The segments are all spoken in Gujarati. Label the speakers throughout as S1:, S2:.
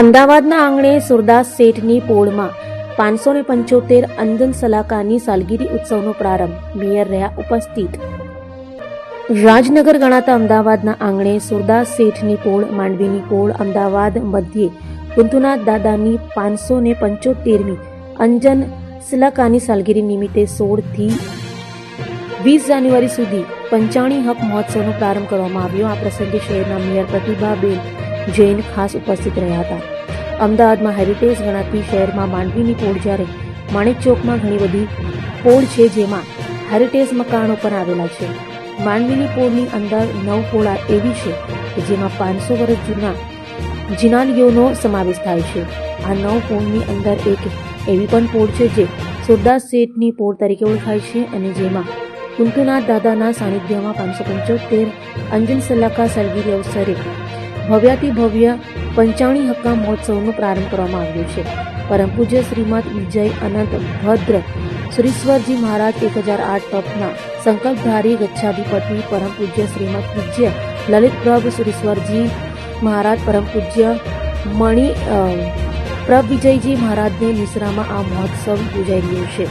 S1: અમદાવાદના આંગણે સુરદાસ શેઠની પોળમાં પાંચસો ને પંચોતેર અંજન સલાકાની સાલગીરી ઉત્સવનો પ્રારંભ મેયર રહ્યા ઉપસ્થિત. રાજનગર ગણાતા અમદાવાદના આંગણે સુરદાસ શેઠની પોળ, માંડવીની પોળ, અમદાવાદ મધ્યે કુંતુનાથ દાદાની પાંચસો ને પંચોતેરમી અંજન સલાકાની સાલગીરી નિમિત્તે સોળથી વીસ જાન્યુઆરી સુધી પંચાણી હક મહોત્સવનો પ્રારંભ કરવામાં આવ્યો. આ પ્રસંગે શહેરના મેયર પ્રતિભાબેન જૈન ખાસ ઉપસ્થિત રહ્યા હતા. અમદાવાદમાં હેરિટેજ ગણાતી શહેરમાં માંડવીની પોળ જ્યારે માણેક ચોકમાં ઘણી બધી પોળ છે જેમાં હેરિટેજ મકાનો પણ આવેલા છે. માંડવીની પોળની અંદર નવ પોળ એવી છે કે જેમાં પાંચસો વર્ષ જૂના જિનાલીઓનો સમાવેશ થાય છે. આ નવ પોળની અંદર એક એવી પણ પોળ છે જે સુરદાસ શેઠની પોળ તરીકે ઓળખાય છે અને જેમાં કુંતુનાથ દાદાના સાનિધ્યમાં પાંચસો પંચોતેર અંજન સલાકા સલગીરી અવસરે ભવ્યાતિ ભવ્ય પંચાણી હક્કા મહોત્સવનો પ્રારંભ કરવામાં આવ્યો છે. પરમ પૂજ્ય શ્રીમદ વિજય અનંત ભદ્ર શ્રીશ્વરજી મહારાજ એક હજાર આઠ તપના સંકલ્પધારી ગચ્છાધિપતિ, પરમ પૂજ્ય શ્રીમદ પૂજ્ય લલિત પ્રભ શ્રીશ્વરજી મહારાજ, પરમ પૂજ્ય મણિ પ્રભ વિજયજી મહારાજને મિશ્રામાં આ મહોત્સવ યોજાઈ રહ્યો છે.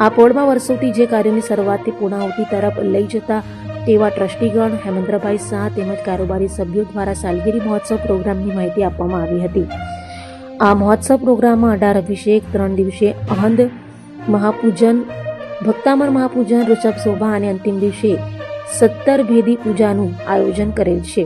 S1: આ પોળમાં વર્ષોથી જે કાર્યોની શરૂઆતથી પૂર્ણાહુતિ તરફ લઈ જતા તેવા ટ્રસ્ટીગણ હેમેન્દ્રભાઈ શાહ તેમજ કારોબારી સભ્યો દ્વારા સાલગીરી મહોત્સવ પ્રોગ્રામની માહિતી આપવામાં આવી હતી. આ મહોત્સવ પ્રોગ્રામમાં અઢાર અભિષેક, ત્રણ દિવસે અહંદ, મહાપૂજન ભક્તામર મહાપૂજન, ઋષભ શોભા અને અંતિમ દિવસે સત્તર ભેદી પૂજાનું આયોજન કરેલ છે.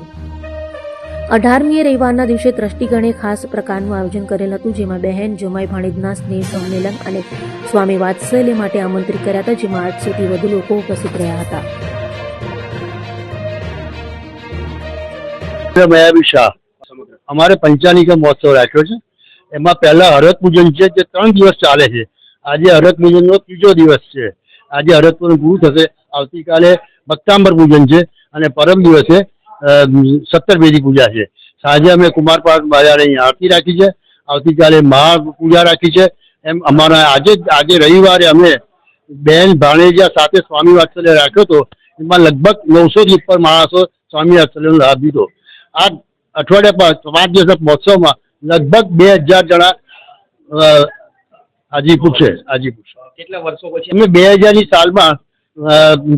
S1: અઢારમીએ રવિવારના દિવસે ટ્રસ્ટીગણે ખાસ પ્રકારનું આયોજન કરેલ હતું, જેમાં બહેન, જમાઈ ભાણેજના સ્નેહ સંમેલન અને સ્વામી વાત્સલ્ય માટે આમંત્રિત કર્યા હતા, જેમાં આઠસોથી વધુ લોકો ઉપસ્થિત રહ્યા હતા.
S2: મયાબી શાહ. અમારે પંચાનિકા મહોત્સવ રાખ્યો છે. એમાં પહેલા હરત પૂજન છે જે ત્રણ દિવસ ચાલે છે. આજે હરત પૂજનનો ત્રીજો દિવસ છે. આજે હરત પૂજન પૂરું થશે. આવતીકાલે ભક્તાંબર પૂજન છે અને પરમ દિવસે સત્તર વેદી પૂજા છે. સાંજે અમે કુમાર પાર્ક બજારે અહીંયા આરતી રાખી છે. આવતીકાલે મહા પૂજા રાખી છે. એમ અમારા આજે આજે રવિવારે અમે બેન ભાણેજા સાથે સ્વામી વાત્સલ્ય રાખ્યો હતો. એમાં લગભગ નવસોથી ઉપર માણસો સ્વામી વાત્સલ્યનો લાભ લીધો. આ અઠવાડિયા પાંચ દિવસના મહોત્સવમાં લગભગ બે હજાર જણા હાજીપુર છે હાજીપુર
S3: કેટલા વર્ષો પછી?
S2: અમે બે હજારની સાલમાં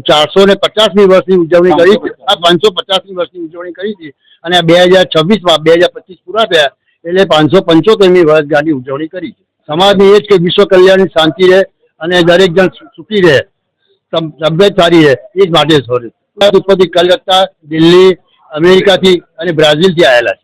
S2: ચારસો ને પચાસમી વર્ષની ઉજવણી કરી. આ પાંચસો પચાસમી વર્ષની ઉજવણી કરી હતી અને બે હજાર છવ્વીસમાં બે હજાર પચીસ પૂરા થયા એટલે પાંચસો પંચોતેરમી વર્ષગાંઠની ઉજવણી કરી છે. સમાજની એ જ કે વિશ્વ કલ્યાણની શાંતિ રહે અને દરેક જણ સુખી રહે તબિયત સારી રહે એ જ માટે સોરી ઉત્પત્તિ કલકત્તા દિલ્હી અમેરિકાથી અને બ્રાઝિલથી આવેલા છે.